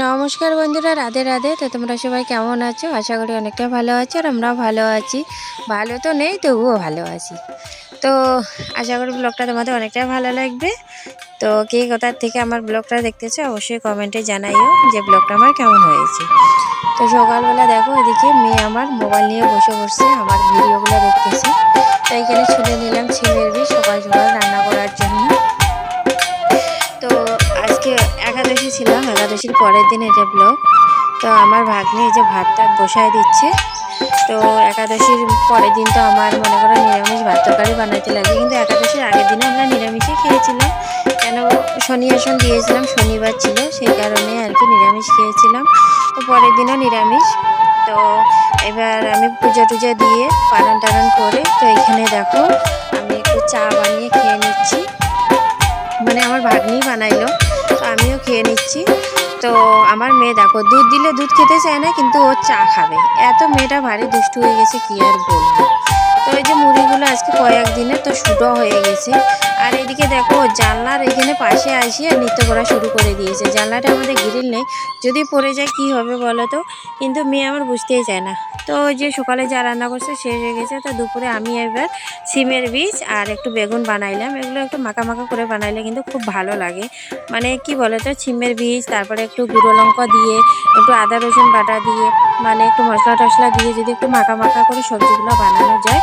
নমস্কার বন্ধুরা, রাধে রাধে। তো তোমরা সবাই কেমন আছো? আশা করি অনেকটা ভালো আছো আর আমরাও ভালো আছি। ভালো তো নেই, তবুও ভালো আছি। তো আশা করি ব্লগটা তোমাদের অনেকটা ভালো লাগবে। তো কে কোথার থেকে আমার ব্লগটা দেখতেছো অবশ্যই কমেন্টে জানাইও যে ব্লগটা আমার কেমন হয়েছে। তো সকালবেলা দেখো, এদিকে মেয়ে আমার মোবাইল নিয়ে বসে বসছে আমার ভিডিওগুলো দেখতেছে। তো এখানে ছুলে নিলাম ছেলের সকাল সকাল রান্না করার জন্য। একাদশীর পরের দিন এটা ব্লগ তো আমার ভাগ্নে এই যে ভাত টাত বসায় দিচ্ছে। তো একাদশীর পরের দিন তো আমার মনে করো নিরামিষ ভাত তরকারি বানাইতে লাগে কিন্তু একাদশীর আগের দিনে আমরা নিরামিষই খেয়েছিলাম। কেন শনি আসন দিয়েছিলাম, শনিবার ছিল, সেই কারণে আর কি নিরামিষ খেয়েছিলাম। তো পরের দিনও নিরামিষ। তো এবার আমি পূজা টুজা দিয়ে পালন টালন করে, তো এখানে দেখো আমি একটু চা বানিয়ে খেয়ে নিচ্ছি। মানে আমার ভাগ্নি বানাইলো, তো আমিও খেয়ে নিচ্ছি। তো আমার মেয়ে দেখো, দুধ দিলে দুধ খেতে চায় না, কিন্তু ও চা খাবে। এত মেয়েটা ভারী দুষ্টু হয়ে গেছে, কি আর বলব। মুড়িগুলো আজকে কয়েক দিনে তো শুটো হয়ে গেছে। আর এদিকে দেখো, জানলার এখানে পাশে আসিয়ে নৃত্য করা শুরু করে দিয়েছে। জানলাটা আমাদের গ্রিল নেই। যদি পড়ে যায় কি হবে বলো তো? কিন্তু মেয়ে আমার বুঝতেই চায় না। তো যে সকালে যা রান্না করছে শেষ হয়ে গেছে। তো দুপুরে আমি এবার সিমের বীজ আর একটু বেগুন বানাইলাম। এগুলো একটু মাখা মাখা করে বানাইলে কিন্তু খুব ভালো লাগে। মানে কি বলো তো? সিমের বীজ, তারপরে একটু গুঁড়ো লঙ্কা দিয়ে, একটু আদা রসুন বাটা দিয়ে মানে একটু মশলা টশলা দিয়ে যদি একটু মাখা মাখা করে সবজিগুলো বানানো যায়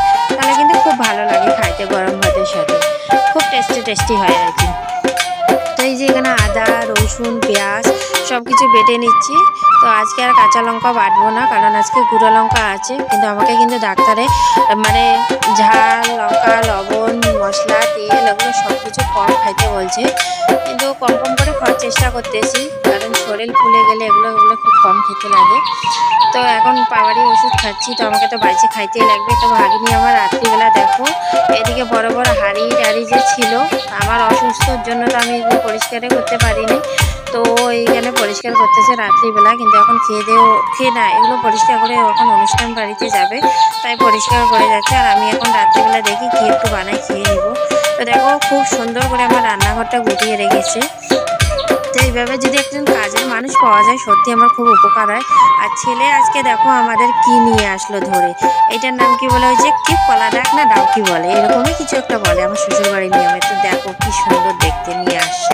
টেস্টি হয় আর কি। তো এই যে এখানে আদা, রসুন, পেঁয়াজ সব কিছু বেটে নিচ্ছি। তো আজকে আর কাঁচা লঙ্কা বাটবো না, কারণ আজকে গুঁড়ো লঙ্কা আছে। কিন্তু আমাকে কিন্তু ডাক্তারে মানে ঝাল, লঙ্কা, লবণ, মশলা, তেল ওগুলো সব কিছু কম খাইতে বলছে। কিন্তু কম কম করে খাওয়ার চেষ্টা করতেছি, কারণ শরীর ফুলে গেলে এগুলো এগুলো খুব কম খেতে লাগে। তো এখন পাওয়ারই ওষুধ খাচ্ছি, তো আমাকে তো বাড়িতে খাইতেই লাগবে। তো ভাগিনি আমার রাত্রিবেলা দেখো, এদিকে বড় বড় হাড়ি ছিল। আমার অসুস্থর জন্য তো আমি পরিষ্কারই করতে পারিনি। তো এইখানে পরিষ্কার করতেছে রাত্রিবেলা, কিন্তু এখন খেয়ে দেও খেয়ে না, এগুলো পরিষ্কার করে এখন অনুষ্ঠান বাড়িতে যাবে। তাই পরিষ্কার করে যাচ্ছে, আর আমি এখন রাত্রিবেলা দেখি কি একটু বানাই খেয়ে নেব। তো দেখো, খুব সুন্দর করে আমার রান্নাঘরটা গুটিয়ে রেখেছে। এইভাবে যদি একজন কাজের মানুষ পাওয়া যায়, সত্যি আমার খুব উপকার হয়। আর ছেলে আজকে দেখো আমাদের কি নিয়ে আসলো ধরে। এটার নাম কি বলে হয়েছে কি কলা ডাক না ডাক কি বলে? এরকমই কিছু একটা বলে আমার শ্বশুর নিয়ে আমি তো দেখো কি সুন্দর দেখতে নিয়ে আসছে